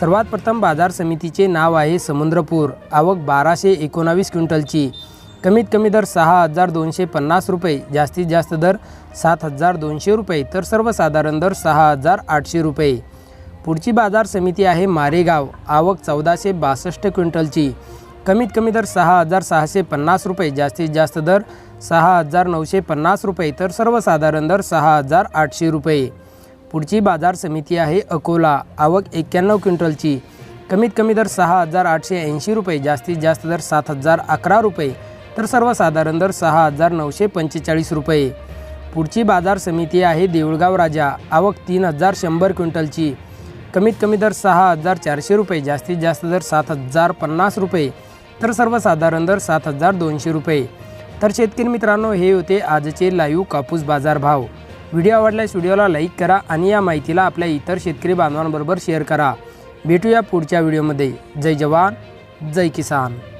सर्वात प्रथम बाजार समितीचे नाव आहे समुद्रपूर. आवक बाराशे एकोणावीस क्विंटलची. कमीत कमी दर सहा हजार दोनशे पन्नास रुपये जास्तीत जास्त दर सात हजार दोनशे रुपये तर सर्वसाधारण दर सहा हजार आठशे रुपये. पुढची बाजार समिती आहे मारेगाव. आवक चौदाशे बासष्ट क्विंटलची. कमीत कमी दर सहा हजार सहाशे पन्नास रुपये जास्तीत जास्त दर सहा हजार नऊशे पन्नास रुपये तर सर्वसाधारण दर सहा हजार आठशे रुपये. पुढची बाजार समिती आहे अकोला. आवक एक्क्याण्णव क्विंटलची. कमीत कमी दर सहा हजार आठशे ऐंशी रुपये जास्तीत जास्त दर सात हजार अकरा रुपये तर सर्वसाधारण दर सहा हजार नऊशे पंचेचाळीस रुपये. पुढची बाजार समिती आहे देऊळगाव राजा. आवक तीन हजार शंभर क्विंटलची. कमीत कमी दर सहा हजार चारशे रुपये जास्तीत जास्त दर सात हजार पन्नास रुपये तर सर्वसाधारण दर सात हजार दोनशे रुपये. तर शेतकरी मित्रांनो हे होते आजचे लाईव्ह कापूस बाजार भाव व्हिडिओ आवडल्यास व्हिडिओला लाईक करा आणि या माहितीला आपल्या इतर शेतकरी बांधवांबरोबर शेअर करा. भेटूया पुढच्या व्हिडिओमध्ये. जय जवान जय किसान.